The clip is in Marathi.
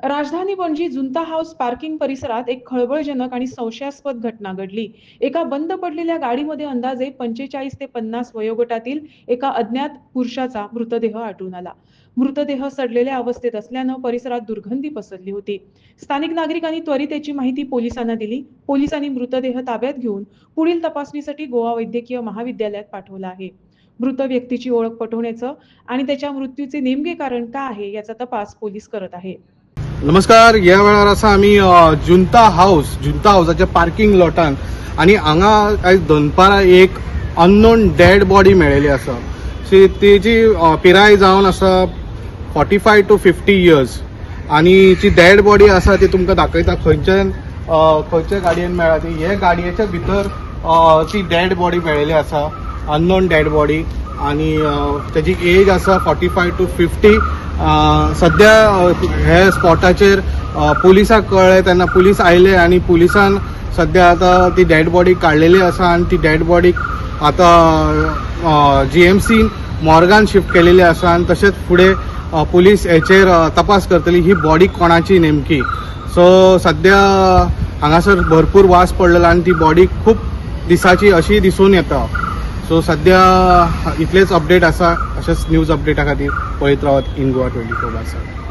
राजधानी पणजी जुंता हाऊस पार्किंग परिसरात एक खळबळजनक आणि संशयास्पद घटना घडली. एका बंद पडलेल्या गाडीमध्ये अंदाजे पंचेचाळीस ते पन्नास वयोगटातील एका अज्ञात पुरुषाचा मृतदेह आढळून आला. मृतदेह सडलेल्या अवस्थेत असल्यानं परिसरात दुर्गंधी पसरली होती. स्थानिक नागरिकांनी त्वरित याची माहिती पोलिसांना दिली. पोलिसांनी मृतदेह ताब्यात घेऊन पुढील तपासणीसाठी गोवा वैद्यकीय महाविद्यालयात पाठवला आहे. मृत व्यक्तीची ओळख पटवण्याचं आणि त्याच्या मृत्यूचे नेमके कारण काय आहे याचा तपास पोलीस करत आहे. नमस्कार ह्या वेळार आसा आमी जुंता हाऊस जुंता हाऊसाच्या पार्किंग लॉटान आणि हांगा आयज दनपारां एक अननोन डेड बॉडी मेळिल्ली आसा सी तेजी पिराय जावन आसा forty five to fifty years आणि जी डेड बॉडी आसा ती तुमकां दाखयता. खंयच्यान खंयच्या गाडयेन मेळ्ळा ती हे गाडयेच्या भितर ती डेड बॉडी मेळिल्ली आसा अननोन डेड बॉडी आणि त्याची एज आसा फॉर्टी फाय टू फिफ्टी सध्या हे स्पॉटाचेर अ, पुलिसाक कळ्ळें तेन्ना पुलीस आयले आणि पुलिसान सध्या आता ती डेड बॉडी काडलेली आसा आणि ती डेड बॉडी आता G M C morgue shift केलेली आसा आणि तशेंच फुडें पुलीस हेचेर तपास करतली ही बॉडी कोणाची नेमकी. सो सध्या हांगासर भरपूर वास पडलेलो आणि ती बॉडी खूब दिसाची अशी दिसून येता. सो सध्या इतलेच अपडेट आसा अशेंच न्यूज अपडेटा खातीर पळयत Rawat in Goa twenty four by